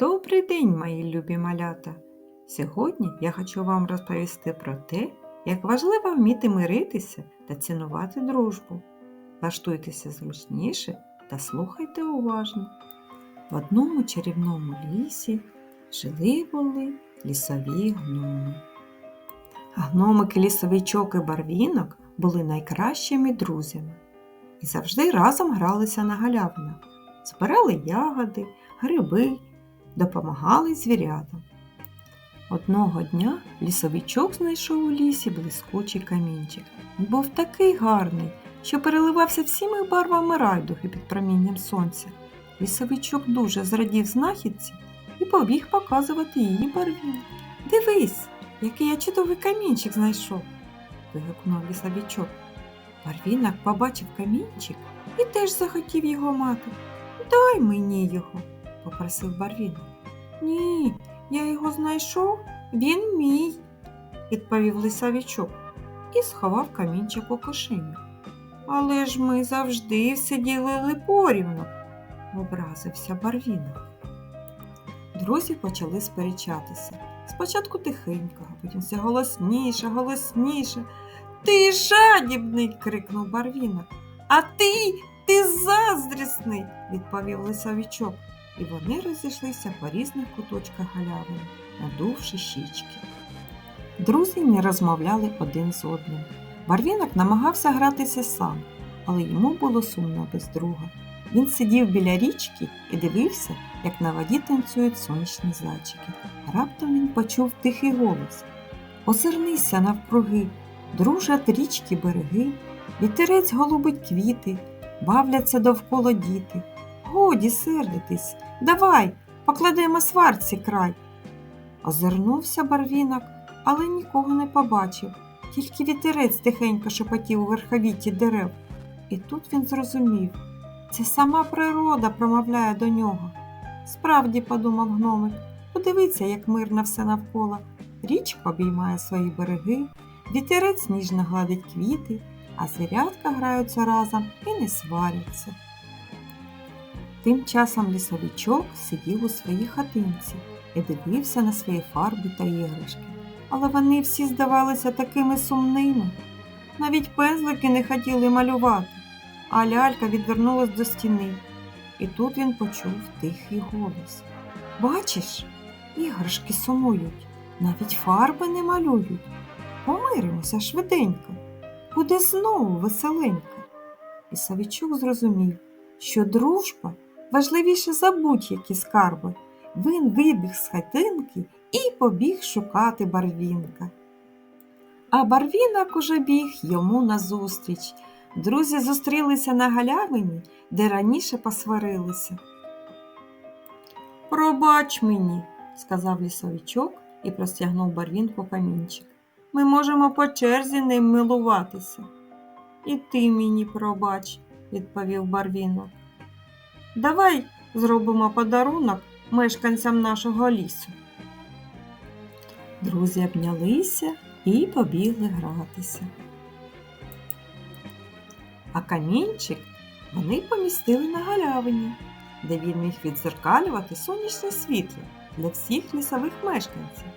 Добрий день, мої любі малята! Сьогодні я хочу вам розповісти про те, як важливо вміти миритися та цінувати дружбу. Влаштуйтеся зручніше та слухайте уважно. В одному чарівному лісі жили були лісові гноми. Гномики лісовичок і барвінок були найкращими друзями і завжди разом гралися на галявинах, збирали ягоди, гриби, допомагали звірятам. Одного дня лісовичок знайшов у лісі блискучий камінчик. Був такий гарний, що переливався всіми барвами райдуги під промінням сонця. Лісовичок дуже зрадів знахідці і побіг показувати її барвінок. Дивись, який я чудовий камінчик знайшов. вигукнув лісовичок. Барвінок побачив камінчик і теж захотів його мати. Дай мені його, попросив Барвінок. Ні, я його знайшов, він мій, відповів лисавічок і сховав камінчик у кошеню. Але ж ми завжди все ділили порівну, образився Барвінок. Друзі почали сперечатися. Спочатку тихенько, а потім все голосніше, голосніше. Ти жадібний. крикнув Барвінок. А ти, ти заздрісний, відповів лисовичок, і вони розійшлися по різних куточках галявини, надувши щічки. Друзі не розмовляли один з одним. Барвінок намагався гратися сам, але йому було сумно без друга. Він сидів біля річки і дивився, як на воді танцюють сонячні зайчики. Раптом він почув тихий голос. Озирнися навкруги, дружать річки береги, вітерець голубить квіти, бавляться довкола діти. Годі сердитись, давай, покладемо сварці край. Озирнувся барвінок, але нікого не побачив, тільки вітерець тихенько шепотів у верховіті дерев. І тут він зрозумів, це сама природа промовляє до нього. Справді, подумав гномик, подивиться, як мирно все навколо. Річка обіймає свої береги, вітерець ніжно гладить квіти, а звірятка граються разом і не сваряться. Тим часом лісовичок сидів у своїй хатинці і дивився на свої фарби та іграшки. Але вони всі здавалися такими сумними. Навіть пензлики не хотіли малювати, а лялька відвернулась до стіни. І тут він почув тихий голос. Бачиш, іграшки сумують, навіть фарби не малюють. Помиримося швиденько, буде знову веселенько. І Савічук зрозумів, що дружба важливіша за будь-які скарби. Він вибіг з хатинки і побіг шукати барвінка. А барвінок уже біг йому назустріч. Друзі зустрілися на галявині, де раніше посварилися. Пробач мені, сказав лісовичок і простягнув барвінку камінчик. Ми можемо по черзі ним милуватися. І ти мені пробач, відповів барвінок. Давай зробимо подарунок мешканцям нашого лісу. Друзі обнялися і побігли гратися. А камінчик вони помістили на галявині, де він міг відзеркалювати сонячне світло для всіх лісових мешканців.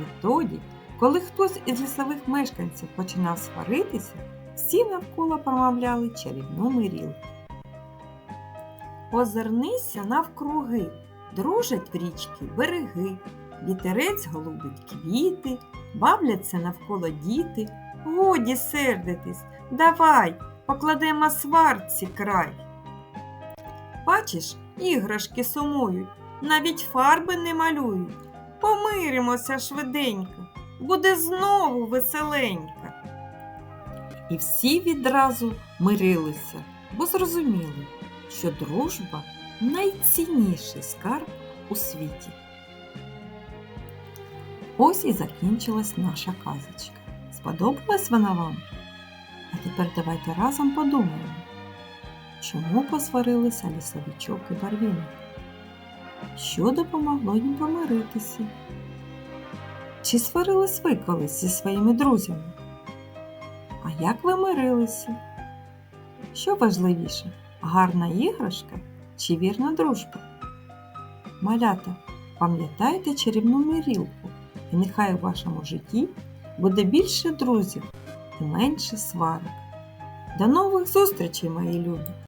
Відтоді, коли хтось із лісових мешканців починав сваритися, всі навколо промовляли чарівну мирілку. Озирнися навкруги, дружать в річки береги, вітерець голубить квіти, бавляться навколо діти. Годі сердитись, давай, покладемо сварці край. Бачиш, іграшки сумують, навіть фарби не малюють. Помиримося швиденько, буде знову веселенько. І всі відразу мирилися, бо зрозуміли, що дружба найцінніший скарб у світі. Ось і закінчилась наша казочка. Сподобалась вона вам? А тепер давайте разом подумаємо, чому посварилися лісовичок і барвінок? Що допомогло їм помиритися? Чи сварились ви колись зі своїми друзями? А як ви мирилися? Що важливіше, гарна іграшка чи вірна дружба? Малята, Пам'ятайте чарівну мирілку, і нехай у вашому житті буде більше друзів і менше сварок. До нових зустрічей, мої любі!